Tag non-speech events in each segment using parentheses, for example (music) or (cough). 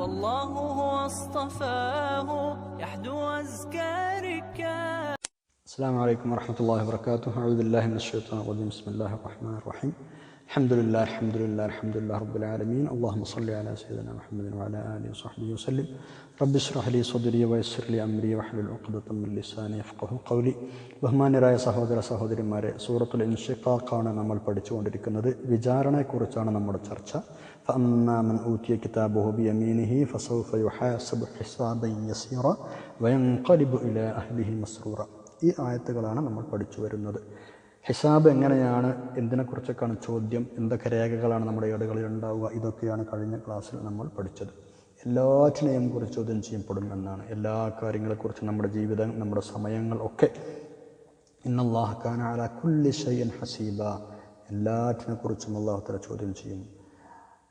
فالله هو اصطفاه. يحدو أزكى السلام عليكم ورحمة الله وبركاته. أعوذ بالله من الشيطان الرجيم. بسم الله الرحمن الرحيم. الحمد لله الحمد لله الحمد لله رب العالمين اللهم صل على سيدنا محمد وعلى آله وصحبه وسلم رب اشرح لي صدري ويسر لي أمري واحلل عقدة من لساني يفقه قولي ബഹുമാന്യരായ സഹോദര സഹോദരിമാരെ സൂറത്തുൽ ഇൻഷിഖാഖാണ് നമ്മൾ പഠിച്ചുകൊണ്ടിരിക്കുന്നത് വിചാരണയെക്കുറിച്ചാണ് നമ്മുടെ ചർച്ച فأما من أوتي كتابه بيمينه فسوف يحاسب حسابا يسيرا وينقلب إلى أهله مسرورا ഈ ആയത്തുകളാണ് നമ്മൾ പഠിച്ചു വരുന്നത് ഹിസാബ് എങ്ങനെയാണ്? എന്തിനെക്കുറിച്ചൊക്കെയാണ് ചോദ്യം? എന്തൊക്കെ രേഖകളാണ് നമ്മുടെ ഏടുകളിൽ ഉണ്ടാവുക? ഇതൊക്കെയാണ് കഴിഞ്ഞ ക്ലാസ്സിൽ നമ്മൾ പഠിച്ചത്. എല്ലാറ്റിനെയും കുറിച്ച് ചോദ്യം ചെയ്യപ്പെടും എന്നാണ് എല്ലാ കാര്യങ്ങളെക്കുറിച്ചും നമ്മുടെ ജീവിതം നമ്മുടെ സമയങ്ങൾ ഒക്കെ ഇന്നല്ലാഹ് ഖാന അല കുല്ലി ഷൈൻ ഹസീബ. എല്ലാറ്റിനെ കുറിച്ചും അള്ളാഹു തല ചോദ്യം ചെയ്യും.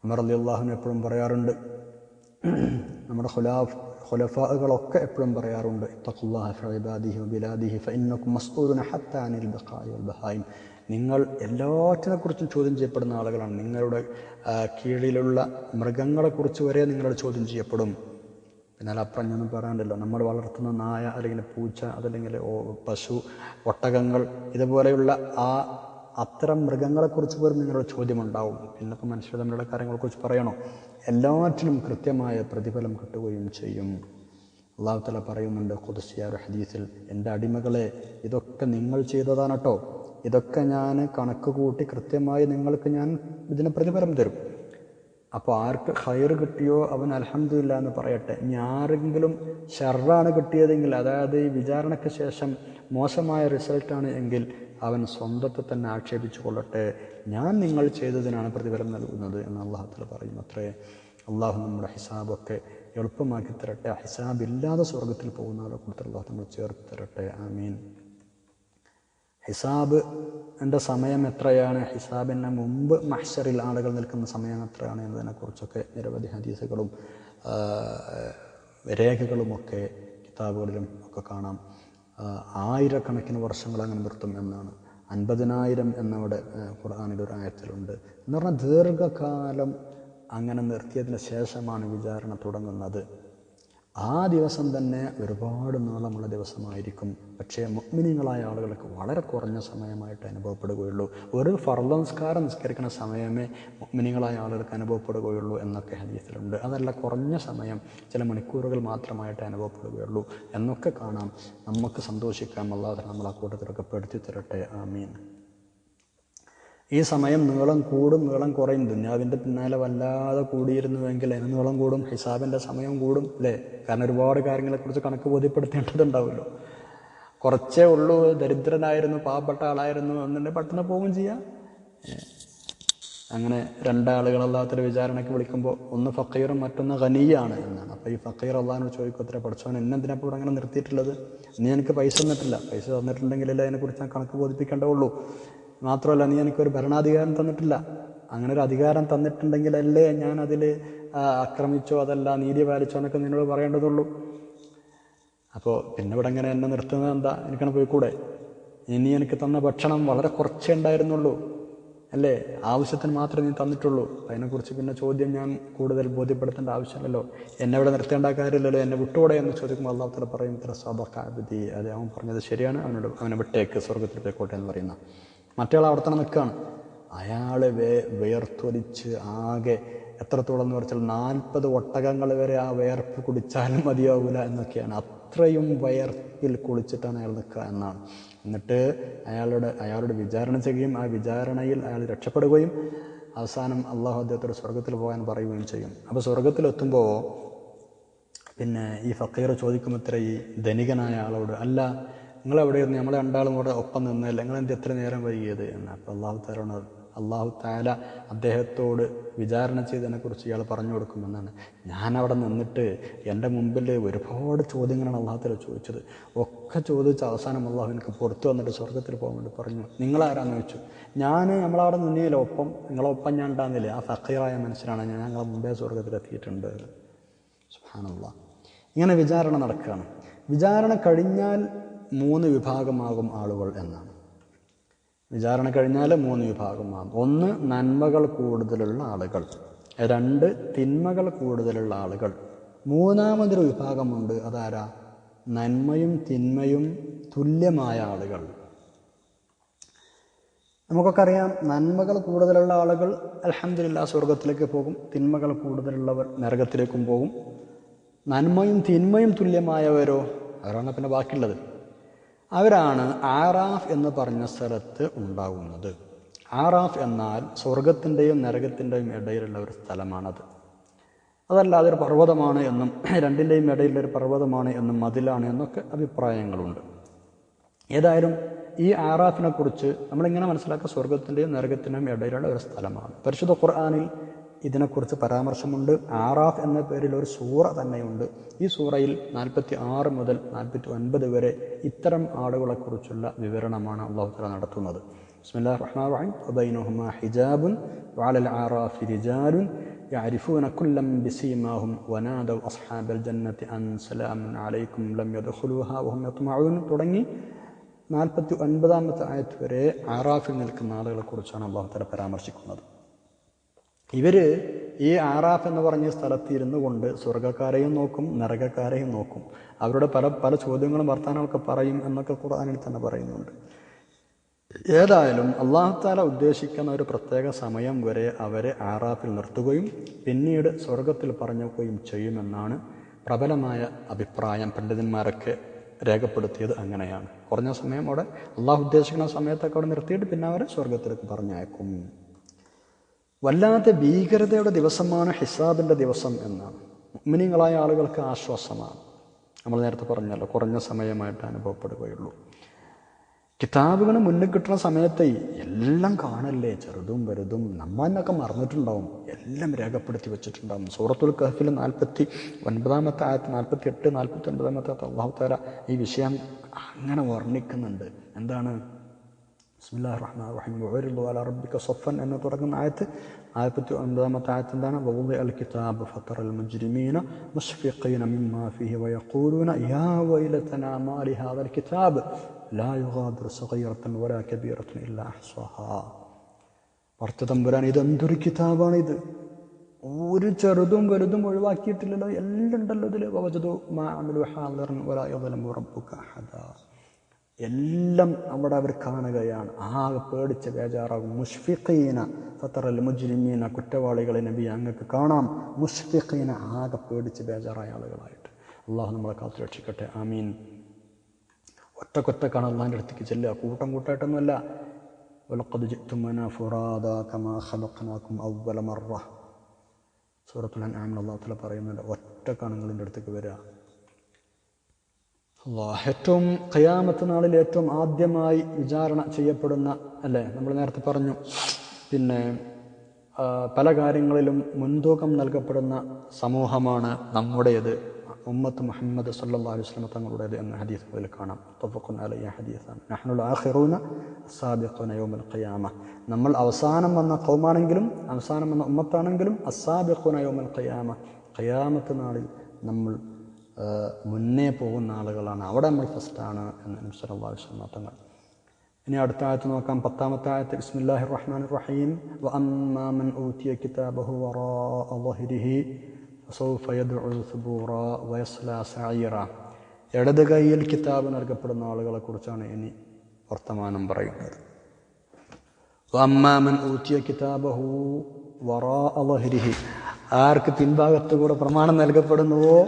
ഉമർ അലി അള്ളാഹുവിന് എപ്പോഴും പറയാറുണ്ട് (clears throat) നമ്മുടെ ഖുലാഫ് ഖുലഫാകളൊക്കെ എപ്പോഴും പറയാറുണ്ട് നിങ്ങൾ എല്ലാറ്റിനെക്കുറിച്ചും ചോദ്യം ചെയ്യപ്പെടുന്ന ആളുകളാണ്. നിങ്ങളുടെ കീഴിലുള്ള മൃഗങ്ങളെക്കുറിച്ച് വരെ നിങ്ങളോട് ചോദ്യം ചെയ്യപ്പെടും. എന്നാൽ അപ്പുറം ഞാനൊന്നും പറയാണ്ടല്ലോ. നമ്മൾ വളർത്തുന്ന നായ അല്ലെങ്കിൽ പൂച്ച അതല്ലെങ്കിൽ പശു ഒട്ടകങ്ങൾ ഇതുപോലെയുള്ള ആ അത്തരം മൃഗങ്ങളെക്കുറിച്ച് പോലും നിങ്ങളുടെ ചോദ്യമുണ്ടാവും. പിന്നൊക്കെ മനുഷ്യർ തമ്മിലുള്ള കാര്യങ്ങളെക്കുറിച്ച് പറയണോ? എല്ലാറ്റിനും കൃത്യമായ പ്രതിഫലം കിട്ടുകയും ചെയ്യും. അള്ളാഹു തല പറയുന്നുണ്ട് കുതിസിയാർ ഹദീസിൽ എന്റെ അടിമകളെ ഇതൊക്കെ നിങ്ങൾ ചെയ്തതാണ് കേട്ടോ ഇതൊക്കെ ഞാൻ കണക്ക് കൂട്ടി കൃത്യമായി നിങ്ങൾക്ക് ഞാൻ ഇതിന് പ്രതിഫലം തരും. അപ്പോൾ ആർക്ക് ഹയർ കിട്ടിയോ അവൻ അലഹമില്ല എന്ന് പറയട്ടെ. ഇനി ആരെങ്കിലും ഷർറാണ് കിട്ടിയതെങ്കിൽ അതായത് ഈ വിചാരണയ്ക്ക് ശേഷം മോശമായ റിസൾട്ടാണ് എങ്കിൽ അവൻ സ്വന്തത്തെ തന്നെ ആക്ഷേപിച്ചു കൊള്ളട്ടെ. ഞാൻ നിങ്ങൾ ചെയ്തതിനാണ് പ്രതിഫലം നൽകുന്നത് എന്ന് അള്ളാഹത്തിൽ പറയും അത്രേ. അള്ളാഹു നമ്മുടെ ഹിസാബൊക്കെ എളുപ്പമാക്കി തരട്ടെ. ഹിസാബില്ലാതെ സ്വർഗത്തിൽ പോകുന്ന ആളെ കൂടുതൽ അള്ളാഹു നമ്മൾ ചേർത്ത് തരട്ടെ. ആമീൻ. ഹിസാബ് എന്റെ സമയം എത്രയാണ്? ഹിസാബിന് മുമ്പ് മഹ്ഷറിൽ ആളുകൾ നിൽക്കുന്ന സമയം എത്രയാണ് എന്നതിനെക്കുറിച്ചൊക്കെ നിരവധി ഹദീസുകളും രേഖകളുമൊക്കെ കിതാബുകളിലും ഒക്കെ കാണാം. ആയിരക്കണക്കിന് വർഷങ്ങൾ അങ്ങനെ നിർത്തും എന്നാണ്. അൻപതിനായിരം എന്നവിടെ ഖുർആാനിൽ ഒരു ആയത്തിലുണ്ട്. എന്ന് പറഞ്ഞാൽ ദീർഘകാലം അങ്ങനെ നിർത്തിയതിന് ശേഷമാണ് വിചാരണ തുടങ്ങുന്നത്. ആ ദിവസം തന്നെ ഒരുപാട് നീളമുള്ള ദിവസമായിരിക്കും. പക്ഷേ മുഗ്മിനികളായ ആളുകൾക്ക് വളരെ കുറഞ്ഞ സമയമായിട്ട് അനുഭവപ്പെടുകയുള്ളൂ. ഒരു ഫർദംസ്കാരം നിസ്കരിക്കുന്ന സമയമേ മുഗ്മിനികളായ ആളുകൾക്ക് അനുഭവപ്പെടുകയുള്ളൂ എന്നൊക്കെ ഹദീസിലുണ്ട്. അതല്ല കുറഞ്ഞ സമയം ചില മണിക്കൂറുകൾ മാത്രമായിട്ട് അനുഭവപ്പെടുകയുള്ളൂ എന്നൊക്കെ കാണാം. നമുക്ക് സന്തോഷിക്കാം. അല്ലാതെ നമ്മൾ ആ കൂട്ടത്തിലൊക്കെ പെടുത്തി തരട്ടെ. ആമീൻ. ഈ സമയം നീളം കൂടും നീളം കുറയും. ദുന്യാവിന്റെ പിന്നാലെ വല്ലാതെ കൂടിയിരുന്നുവെങ്കിൽ അതിന് നീളം കൂടും ഹിസാബിന്റെ സമയം കൂടും അല്ലേ? കാരണം ഒരുപാട് കാര്യങ്ങളെക്കുറിച്ച് കണക്ക് ബോധ്യപ്പെടുത്തേണ്ടതുണ്ടാവുമല്ലോ. കുറച്ചേ ഉള്ളൂ ദരിദ്രനായിരുന്നു പാവപ്പെട്ട ആളായിരുന്നു എന്നുണ്ടെങ്കിൽ പെട്ടെന്ന് പോവുകയും ചെയ്യാം. അങ്ങനെ രണ്ടാളുകൾ അല്ലാത്തൊരു വിചാരണയ്ക്ക് വിളിക്കുമ്പോൾ ഒന്ന് ഫക്കീറും മറ്റൊന്ന് ഖനിയാണ് എന്നാണ്. അപ്പോൾ ഈ ഫക്കീർ അള്ളഹാനോട് ചോദിക്കും അത്ര പഠിച്ചവൻ എന്നെന്തിനാ ഇവിടെ അങ്ങനെ നിർത്തിയിട്ടുള്ളത്? നീ എനിക്ക് പൈസ തന്നിട്ടില്ല. പൈസ തന്നിട്ടുണ്ടെങ്കിലല്ലേ അതിനെക്കുറിച്ച് ഞാൻ കണക്ക് ബോധിപ്പിക്കേണ്ടതുള്ളൂ. മാത്രമല്ല നീ എനിക്കൊരു ഭരണാധികാരം തന്നിട്ടില്ല. അങ്ങനെ ഒരു അധികാരം തന്നിട്ടുണ്ടെങ്കിലല്ലേ ഞാൻ അതിൽ ആക്രമിച്ചോ അതല്ല നീതി പാലിച്ചോ എന്നൊക്കെ നിന്നോട് പറയേണ്ടതുള്ളൂ. അപ്പോൾ പിന്നെ ഇവിടെ ഇങ്ങനെ എന്നെ നിർത്തുന്നത് എന്താ? എനിക്കാണ് പോയിക്കൂടെ? ഇനി എനിക്ക് തന്ന ഭക്ഷണം വളരെ കുറച്ചേ ഉണ്ടായിരുന്നുള്ളൂ അല്ലേ? ആവശ്യത്തിന് മാത്രമേ നീ തന്നിട്ടുള്ളൂ. അതിനെക്കുറിച്ച് പിന്നെ ചോദ്യം ഞാൻ കൂടുതൽ ബോധ്യപ്പെടുത്തേണ്ട ആവശ്യമില്ലല്ലോ. എന്നെ ഇവിടെ നിർത്തേണ്ട കാര്യമില്ലല്ലോ. എന്നെ വിട്ടുകൂടെ എന്ന് ചോദിക്കുമ്പോൾ അള്ളാഹു തല പറയും ഇത്ര സബക്കാബിദി അതെ അവൻ പറഞ്ഞത് ശരിയാണ്. അവനോട് അവനെ വിട്ടേക്ക് സ്വർഗത്തിൽ പോയിക്കോട്ടെ എന്ന് പറയുന്ന മറ്റേയാൾ അവിടെ തന്നെ നിൽക്കുകയാണ്. അയാൾ വേ വേർത്തൊലിച്ച് ആകെ എത്രത്തോളം എന്ന് പറഞ്ഞാൽ നാൽപ്പത് ഒട്ടകങ്ങൾ വരെ ആ വേർപ്പ് കുടിച്ചാലും മതിയാവില്ല എന്നൊക്കെയാണ്. അത്രയും വയർപ്പിൽ കുളിച്ചിട്ടാണ് അയാൾ നിൽക്കുക എന്നാണ്. എന്നിട്ട് അയാളുടെ അയാളുടെ വിചാരണ ചെയ്യുകയും ആ വിചാരണയിൽ അയാൾ രക്ഷപ്പെടുകയും അവസാനം അള്ളാഹു അദ്ദേഹത്തോട് സ്വർഗത്തിൽ പോകാൻ പറയുകയും ചെയ്യും. അപ്പോൾ സ്വർഗത്തിലെത്തുമ്പോൾ പിന്നെ ഈ ഫക്കീർ ചോദിക്കുമ്പോൾ ഈ ധനികനായ ആളോട് അല്ല നിങ്ങൾ എവിടെയായിരുന്നു നമ്മളെ രണ്ടാളും കൂടെ ഒപ്പം നിന്നല്ലേ നിങ്ങൾ എന്ത് എത്ര നേരം വൈകിയത് എന്ന്. അപ്പോൾ അള്ളാഹു താലാണ് അള്ളാഹു താല അദ്ദേഹത്തോട് വിചാരണ ചെയ്തതിനെക്കുറിച്ച് ഇയാൾ പറഞ്ഞു കൊടുക്കുമെന്നാണ്. ഞാൻ അവിടെ നിന്നിട്ട് എന്റെ മുമ്പിൽ ഒരുപാട് ചോദ്യങ്ങളാണ് അള്ളാഹുത്തല ചോദിച്ചത്. ഒക്കെ ചോദിച്ച അവസാനം അള്ളാഹു എനിക്ക് പുറത്തു വന്നിട്ട് സ്വർഗത്തിൽ പോകാൻ വേണ്ടി പറഞ്ഞു. നിങ്ങളാരാന്ന് ചോദിച്ചു. ഞാൻ നമ്മളവിടെ നിന്നില്ല ഒപ്പം നിങ്ങളൊപ്പം ഞാൻ ഉണ്ടാകുന്നില്ലേ ആ ഫക്കീറായ മനുഷ്യനാണ് ഞാൻ ഞങ്ങളെ മുമ്പേ സ്വർഗത്തിലെത്തിയിട്ടുണ്ട് സുഹാനുള്ള ഇങ്ങനെ വിചാരണ നടക്കുകയാണ്. വിചാരണ കഴിഞ്ഞാൽ മൂന്ന് വിഭാഗമാകും ആളുകൾ എന്നാണ്. വിചാരണ കഴിഞ്ഞാൽ മൂന്ന് വിഭാഗമാകും. ഒന്ന് നന്മകൾ കൂടുതലുള്ള ആളുകൾ. രണ്ട് തിന്മകൾ കൂടുതലുള്ള ആളുകൾ. മൂന്നാമതൊരു വിഭാഗമുണ്ട്. അതാരാ? നന്മയും തിന്മയും തുല്യമായ ആളുകൾ. നമുക്കൊക്കെ അറിയാം നന്മകൾ കൂടുതലുള്ള ആളുകൾ അലഹമില്ല സ്വർഗത്തിലേക്ക് പോകും തിന്മകൾ കൂടുതലുള്ളവർ നരകത്തിലേക്കും പോകും. നന്മയും തിന്മയും തുല്യമായവരോ? അവരാണ് പിന്നെ ബാക്കിയുള്ളത്. അവരാണ് ആറാഫ് എന്ന് പറഞ്ഞ സ്ഥലത്ത് ഉണ്ടാകുന്നത് ആറാഫ് എന്നാൽ സ്വർഗത്തിന്റെയും നരകത്തിന്റെയും ഇടയിലുള്ള ഒരു സ്ഥലമാണത്. അതല്ലാതെ ഒരു പർവതമാണ് എന്നും രണ്ടിന്റെയും ഇടയിലൊരു പർവതമാണ് എന്നും മതിലാണ് എന്നൊക്കെ അഭിപ്രായങ്ങളുണ്ട്. ഏതായാലും ഈ ആറാഫിനെക്കുറിച്ച് നമ്മളിങ്ങനെ മനസ്സിലാക്കുക സ്വർഗത്തിന്റെയും നരകത്തിന്റെയും ഇടയിലുള്ള ഒരു സ്ഥലമാണ്. പരിശുദ്ധ ഖുർആാനിൽ ഇതിനെക്കുറിച്ച് പരാമർശമുണ്ട് ആറാഫ് എന്ന പേരിൽ ഒരു സൂറ തന്നെയുണ്ട് ഈ സൂറയിൽ നാൽപ്പത്തി ആറ് മുതൽ നാൽപ്പത്തി ഒൻപത് വരെ ഇത്തരം ആളുകളെക്കുറിച്ചുള്ള വിവരണമാണ് അള്ളാഹു തല നടത്തുന്നത് ബിസ്മില്ലാ റഹ്മാൻ റഹീം വബൈനഹുമാ ഹിജാബുൻ വഅലൽ ആറാഫി റിജാലുൻ يعرفون كلا بسيماهم ونادوا أصحاب الجنة أن سلام عليكم لم يدخلوها وهم يطمعون തുടങ്ങി നാൽപ്പത്തി ഒൻപതാമത്തെ ആയത്ത് വരെ ആറാഫിൽ നിൽക്കുന്ന ആളുകളെ കുറിച്ചാണ് അള്ളാഹു തല പരാമർശിക്കുന്നത് ഇവർ ഈ ആറാഫ് എന്ന് പറഞ്ഞ സ്ഥലത്ത് ഇരുന്നു കൊണ്ട് സ്വർഗക്കാരെയും നോക്കും നരകക്കാരെയും നോക്കും. അവരുടെ പല പല ചോദ്യങ്ങളും വർത്തമാനമൊക്കെ പറയും എന്നൊക്കെ ഖുർആാനിൽ തന്നെ പറയുന്നുണ്ട്. ഏതായാലും അള്ളാഹുത്താല ഉദ്ദേശിക്കുന്ന ഒരു പ്രത്യേക സമയം വരെ അവരെ ആറാഫിൽ നിർത്തുകയും പിന്നീട് സ്വർഗത്തിൽ പറഞ്ഞുകയും ചെയ്യുമെന്നാണ് പ്രബലമായ അഭിപ്രായം പണ്ഡിതന്മാരൊക്കെ രേഖപ്പെടുത്തിയത് അങ്ങനെയാണ്. കുറഞ്ഞ സമയം അവിടെ അള്ളാഹു ഉദ്ദേശിക്കുന്ന സമയത്തൊക്കെ അവിടെ നിർത്തിയിട്ട് പിന്നെ അവരെ സ്വർഗത്തിലേക്ക് പറഞ്ഞയക്കും. വല്ലാത്ത ഭീകരതയുടെ ദിവസമാണ് ഹിസാബിന്റെ ദിവസം എന്നാണ്. മുമിനിങ്ങളായ ആളുകൾക്ക് ആശ്വാസമാണ്. നമ്മൾ നേരത്തെ പറഞ്ഞല്ലോ കുറഞ്ഞ സമയമായിട്ട് അനുഭവപ്പെടുകയുള്ളൂ. കിതാബുകൾ മുന്നിൽ കിട്ടുന്ന സമയത്ത് എല്ലാം കാണല്ലേ? ചെറുതും വലുതും. നമ്മന്നൊക്കെ മറന്നിട്ടുണ്ടാവും. എല്ലാം രേഖപ്പെടുത്തി വെച്ചിട്ടുണ്ടാവും. സൂറത്തുൽ കഹഫിൽ നാൽപ്പത്തി ഒൻപതാമത്തെ ആയത്ത് നാൽപ്പത്തി എട്ട് നാൽപ്പത്തി ഒൻപതാമത്തെ അള്ളാഹു താര ഈ വിഷയം അങ്ങനെ വർണിക്കുന്നുണ്ട്. എന്താണ്? ബിസ്മില്ലാ റഹ്മാൻ റഹീം വഅരിദു അലാ റബ്ബിക സഫൻ എന്ന് തുടങ്ങുന്ന ആയത്ത് ആയിരത്തി ഒൻപതാമത്തെ ആയത്ത് എന്താണ്? വവുദി അൽ കിതാബ് ഫത്തർ അൽ മുജ്രിമീന മുഷ്ഫിഖീന മിമ്മാ ഫീഹി വയഖൂലൂന യാ വൈലതനാ മാ ലിഹാദൽ കിതാബ് ലാ യുഗാദിറു സഗീറത്തൻ വലാ കബീറത്തൻ ഇല്ലാ അഹ്സാഹാ. ഭർത്ത തമ്പുരാൻ ഇതെന്തൊരു കിതാബാണ് ഇത് ഒരു ചെറുതും വലുതും ഒഴിവാക്കിയിട്ടില്ലല്ലോ. എല്ലാം ഉണ്ടല്ലോ ഇതിൽ വവജതു മാ അമലു ഹാദിറൻ വലാ യദ്ലമു റബ്ബുക അഹദാ. എല്ലാം അവിടെ അവർ കാണുകയാണ്. ആകെ പേടിച്ച് ബേജാറാകും. മുഷ്ഫിഖീന ഫത്തറൽ മുജ്രിമീന കുറ്റവാളികളെ നബി അങ്ങക്ക് കാണാം. മുഷ്ഫിഖീന ആകെ പേടിച്ച് ബേജാറായ ആളുകളായിട്ട്. അള്ളാഹു നമ്മളെ കാത്തു രക്ഷിക്കട്ടെ. ആമീൻ. ഒറ്റക്കൊറ്റക്കാണ് അള്ളാഹിന്റെ അടുത്തേക്ക് ചെല്ലുക. കൂട്ടം കൂട്ടായിട്ടൊന്നുമല്ല. വലക്കത് ജിത്തുമന ഫുറാദ കമാ ഖലഖനാക്കും അവല മറ. സൂറത്തുൽ അള്ളാഹു തആല പറയുന്നുണ്ട് ഒറ്റക്കാണ് നിങ്ങളുടെ അടുത്തേക്ക് വരിക. ഏറ്റവും ഖയാമത്ത് നാളിൽ ഏറ്റവും ആദ്യമായി വിചാരണ ചെയ്യപ്പെടുന്ന അല്ലേ? നമ്മൾ നേരത്തെ പറഞ്ഞു. പിന്നെ പല കാര്യങ്ങളിലും മുൻതൂക്കം നൽകപ്പെടുന്ന സമൂഹമാണ് നമ്മുടേത്. ഉമ്മത്ത് മുഹമ്മദ് സല്ലാ വസ്ലമ തങ്ങളുടേത് എന്ന ഹദീസ് മുതൽ കാണാം. ഹദീസാണ്. ഖിയാമ. നമ്മൾ അവസാനം വന്ന കൗമാണെങ്കിലും അവസാനം വന്ന ഉമ്മത്താണെങ്കിലും അസാബിഖുന യോമൽ ഖയാമ. ഖയാമത്ത് നാളിൽ നമ്മൾ മുന്നേ പോകുന്ന ആളുകളാണ്. അവിടെ നമ്മൾ ഫസ്റ്റാണ് എന്ന് അനുസരള്ള വിശ്വനാഥങ്ങൾ ഇനി അടുത്ത ആയത്ത് നോക്കാം. പത്താമത്തെ ആയത്ത് ബിസ്മില്ലാഹി റഹ്മാൻ റഹീം വഅമ്മാമൻ ഊതിയ കിതാബഹു വറാഅ ളഹ്രിഹി ഫസൗഫ യദ്ഉ സുബൂറ വയസ്ലാ സഈറ. ഇടത് കൈയിൽ കിതാബ് നൽകപ്പെടുന്ന ആളുകളെ കുറിച്ചാണ് ഇനി വർത്തമാനം പറയുന്നത്. വഅമ്മാമൻ ഊതിയ കിതാബഹു വറാ ളഹ്രിഹി ആർക്ക് പിൻഭാഗത്തുകൂടെ പ്രമാണം നൽകപ്പെടുന്നുവോ?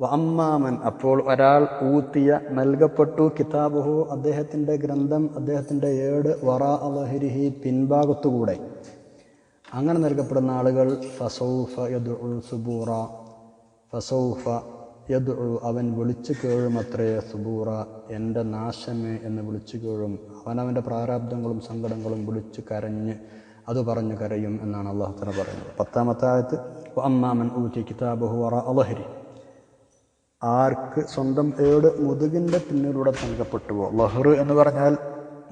വമ്മാമൻ അപ്പോൾ ഒരാൾ ഊത്തിയ നൽകപ്പെട്ടു കിതാബുഹു അദ്ദേഹത്തിന്റെ ഗ്രന്ഥം അദ്ദേഹത്തിന്റെ ഏട് വറാ അലഹരിഹി പിൻഭാഗത്തുകൂടെ. അങ്ങനെ നൽകപ്പെടുന്ന ആളുകൾ ഫസൗഫ യദു സുബൂറ. ഫസൗഫ യദു അവൻ വിളിച്ചു കേഴും അത്രേ സുബൂറ. എന്റെ നാശമേ എന്ന് വിളിച്ചു കേഴും. അവനവന്റെ പ്രാരാബ്ദങ്ങളും സങ്കടങ്ങളും വിളിച്ചു കരഞ്ഞ് അത് പറഞ്ഞു കരയും എന്നാണ് അള്ളാഹു തന്നെ പറയുന്നത്. പത്താമത്തെ ആയത്ത് അമ്മാമൻ ഊറ്റി കിതാബുഹു വറ അലഹരി ആർക്ക് സ്വന്തം ഏട് മുതുകിന്റെ പിന്നിലൂടെ നൽകപ്പെട്ടുവോ? ലഹർ എന്ന് പറഞ്ഞാൽ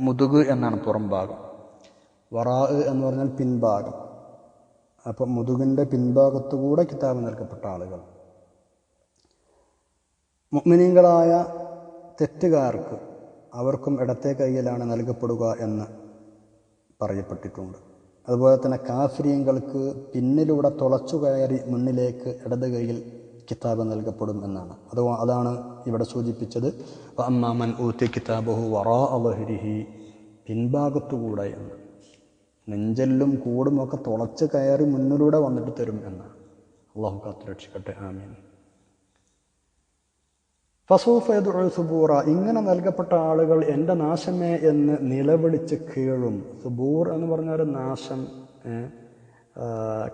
മുതുക് എന്നാണ് പുറം ഭാഗം. വറാ എന്ന് പറഞ്ഞാൽ പിൻഭാഗം. അപ്പം മുതുകിന്റെ പിൻഭാഗത്തുകൂടെ കിതാബ് നൽകപ്പെട്ട ആളുകൾ. മുഗ്മിനീങ്ങളായ തെറ്റുകാർക്ക് അവർക്കും ഇടത്തെ കൈയിലാണ് നൽകപ്പെടുക എന്ന് പറയപ്പെട്ടിട്ടുണ്ട്. അതുപോലെ തന്നെ കാഫ്രീങ്ങൾക്ക് പിന്നിലൂടെ തുളച്ചു കയറി മുന്നിലേക്ക് ഇടത് കൈയിൽ കിതാബ് നൽകപ്പെടും എന്നാണ്. അത് അതാണ് ഇവിടെ സൂചിപ്പിച്ചത്. അമ്മാമൻ ഊത്തി കിതാബഹു വറാ അലഹരിഹി പിൻഭാഗത്തുകൂടെ എന്ന്. നെഞ്ചെല്ലും കൂടുമൊക്കെ തുളച്ച് കയറി മുന്നിലൂടെ വന്നിട്ട് തരും എന്നാണ്. അള്ളാഹു കാത്തു രക്ഷിക്കട്ടെ. ആമീൻ. ഫസൂഫയദ് സുബൂറ ഇങ്ങനെ നൽകപ്പെട്ട ആളുകൾ എന്റെ നാശമേ എന്ന് നിലവിളിച്ച് കീഴും. സുബൂർ എന്ന് പറഞ്ഞാൽ നാശം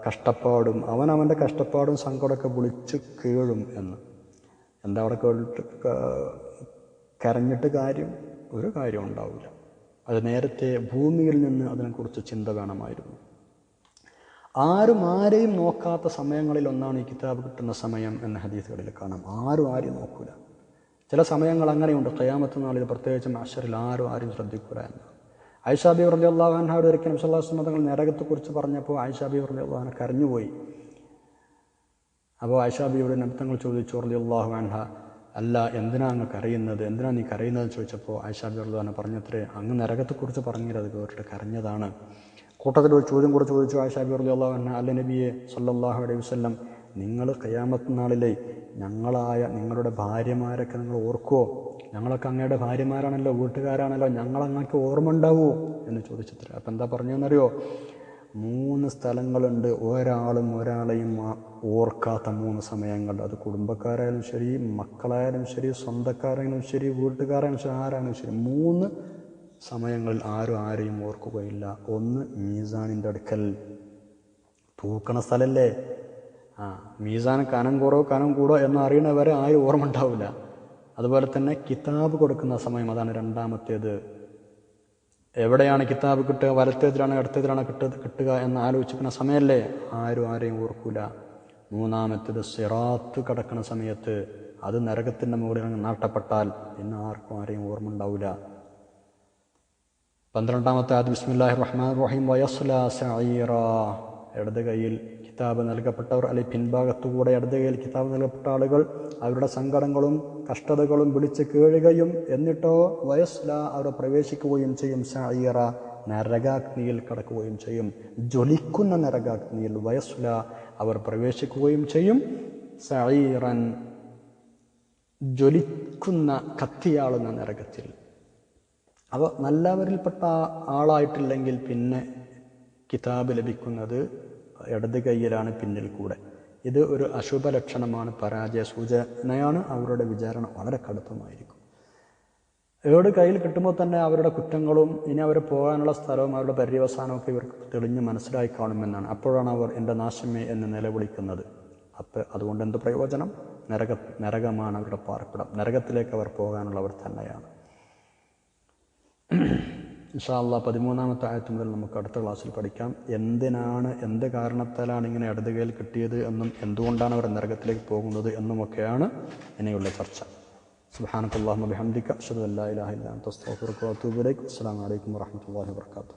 കഷ്ടപ്പാടും അവൻ അവന്റെ കഷ്ടപ്പാടും സങ്കടമൊക്കെ വിളിച്ച് കീഴും എന്ന്. എന്താ അവിടെ കേട്ടിട്ട് കരഞ്ഞിട്ട് കാര്യം? ഒരു കാര്യം ഉണ്ടാവില്ല. അത് നേരത്തെ ഭൂമിയിൽ നിന്ന് അതിനെക്കുറിച്ച് ചിന്ത വേണമായിരുന്നു. ആരും ആരെയും നോക്കാത്ത സമയങ്ങളിൽ ഒന്നാണ് ഈ കിതാബ് കിട്ടുന്ന സമയം എന്ന ഹദീസുകളിൽ കാണാം. ആരും ആരെയും നോക്കൂല. ചില സമയങ്ങൾ അങ്ങനെയുണ്ട്. ഖയാമത്ത് നാളിൽ പ്രത്യേകിച്ചും അശ്വരിൽ ആരും ആരും ശ്രദ്ധിക്കൂല എന്ന്. ആയിഷാബി വർദ്ധി അള്ളാഹാനോട് ഒരിക്കലും സല്ലാസ് തങ്ങൾ നരകത്തെക്കുറിച്ച് പറഞ്ഞപ്പോൾ ഐഷാബി വർദ്ധി അള്ളാഹാൻ കരഞ്ഞുപോയി. അപ്പോൾ ഐഷാബിയുടെ നബ്തങ്ങൾ ചോദിച്ചു വർദ്ധി അള്ളാഹു അൻഹ അല്ല എന്തിനാ അങ്ങ് കരയുന്നത് എന്തിനാ നീ കരയുന്നത്? ചോദിച്ചപ്പോൾ ഐഷാബി വർദ്ധാന പറഞ്ഞത്രേ അങ്ങ് നരകത്തെക്കുറിച്ച് പറഞ്ഞത് കേട്ടിട്ട് കരഞ്ഞതാണ്. കൂട്ടത്തിൽ ഒരു ചോദ്യം കൂടെ ചോദിച്ചു ആയിഷാബി വർദ്ധി അള്ളാഹു അല്ല നബിയെ സല്ലല്ലാഹു അലൈഹി വസ്ലം നിങ്ങൾ കയ്യാമത്ത് നാളിലെ ഞങ്ങളായ നിങ്ങളുടെ ഭാര്യമാരൊക്കെ നിങ്ങൾ ഓർക്കുമോ ഞങ്ങളൊക്കെ അങ്ങയുടെ ഭാര്യമാരാണല്ലോ വീട്ടുകാരാണല്ലോ ഞങ്ങളങ്ങക്ക് ഓർമ്മ ഉണ്ടാവുമോ എന്ന് ചോദിച്ചത്ര അപ്പം എന്താ പറഞ്ഞതെന്നറിയോ? മൂന്ന് സ്ഥലങ്ങളുണ്ട് ഒരാളും ഒരാളെയും ഓർക്കാത്ത മൂന്ന് സമയങ്ങൾ. അത് കുടുംബക്കാരായാലും ശരി മക്കളായാലും ശരി സ്വന്തക്കാരായാലും ശരി വീട്ടുകാരായാലും ശരി ആരായാലും ശരി മൂന്ന് സമയങ്ങളിൽ ആരും ആരെയും ഓർക്കുകയില്ല. ഒന്ന് മീസാനിന്റെ അടുക്കൽ. തൂക്കണ സ്ഥലല്ലേ? ആ മീസാൻ കനം കുറവ് കനം കൂടോ എന്ന് അറിയണവരെ ആരും ഓർമ്മ ഉണ്ടാവില്ല അതുപോലെ തന്നെ കിതാബ് കൊടുക്കുന്ന സമയം അതാണ് രണ്ടാമത്തേത്. എവിടെയാണ് കിതാബ് കിട്ടുക? വലത്തേതിലാണ് ഇടത്തേതിലാണ് കിട്ടുക കിട്ടുക എന്ന് ആലോചിക്കുന്ന സമയമല്ലേ? ആരും ആരെയും ഓർക്കൂല. മൂന്നാമത്തേത് സിറാത്ത് കടക്കുന്ന സമയത്ത് അത് നരകത്തിന്റെ മുകളിൽ നാട്ടപ്പെട്ടാൽ പിന്നെ ആർക്കും ആരെയും ഓർമ്മ ഉണ്ടാവില്ല പന്ത്രണ്ടാമത്തെ ആദ്യ ബിസ്മില്ലാഹി റഹ്മാൻ റഹീം. വയസ്ലാ സഈറ. ഇടത് കൈയിൽ കിതാബ് നൽകപ്പെട്ടവർ അല്ലെങ്കിൽ പിൻഭാഗത്തുകൂടെ ഇടത് കൈയിൽ കിതാബ് നൽകപ്പെട്ട ആളുകൾ അവരുടെ സങ്കടങ്ങളും കഷ്ടതകളും വിളിച്ച് കേഴുകയും എന്നിട്ടോ വയസ്ല അവർ പ്രവേശിക്കുകയും ചെയ്യും. സായിറ നരകാഗ്നിയിൽ കടക്കുകയും ചെയ്യും. ജ്വലിക്കുന്ന നരകാഗ്നിയിൽ വയസ്ല അവർ പ്രവേശിക്കുകയും ചെയ്യും. സഈറൻ ജ്വലിക്കുന്ന കത്തിയാളുന്ന നരകത്തിൽ. അപ്പോൾ നല്ലവരിൽപ്പെട്ട ആളായിട്ടില്ലെങ്കിൽ പിന്നെ കിതാബ് ലഭിക്കുന്നത് ഇടത് കൈയിലാണ് പിന്നിൽ കൂടെ. ഇത് ഒരു അശുഭ ലക്ഷണമാണ് പരാജയ സൂചനയാണ് അവരുടെ വിചാരണ വളരെ കടുപ്പമായിരിക്കും. ഏട് കയ്യിൽ കിട്ടുമ്പോൾ തന്നെ അവരുടെ കുറ്റങ്ങളും ഇനി അവർ പോകാനുള്ള സ്ഥലവും അവരുടെ പര്യവസാനവും ഒക്കെ ഇവർക്ക് തെളിഞ്ഞ് മനസ്സിലായി കാണുമെന്നാണ്. അപ്പോഴാണ് അവർ എന്റെ നാശമേ എന്ന് നിലവിളിക്കുന്നത്. അപ്പോൾ അതുകൊണ്ട് എന്ത് പ്രയോജനം? നരക നരകമാണ് അവരുടെ പാർപ്പിടം. നരകത്തിലേക്ക് അവർ പോകാനുള്ളവർ തന്നെയാണ്. ഇൻഷാല്ല പതിമൂന്നാമത്തെ ആയത്ത് മുതൽ നമുക്ക് അടുത്ത ക്ലാസ്സിൽ പഠിക്കാം. എന്തിനാണ് എന്ത് കാരണത്താലാണ് ഇങ്ങനെ ഇടതുകയിൽ കിട്ടിയത് എന്നും എന്തുകൊണ്ടാണ് അവർ നരകത്തിലേക്ക് പോകുന്നത് എന്നുമൊക്കെയാണ് ഇനിയുള്ള ചർച്ച. സുബാനത്തല്ലാഹു ബിഹംദിക അഷ്ഹദു അല്ലാ ഇലാഹ ഇല്ല അസ്സാം അസ്തഗ്ഫിറുക വഅതൂബു ഇലൈക്.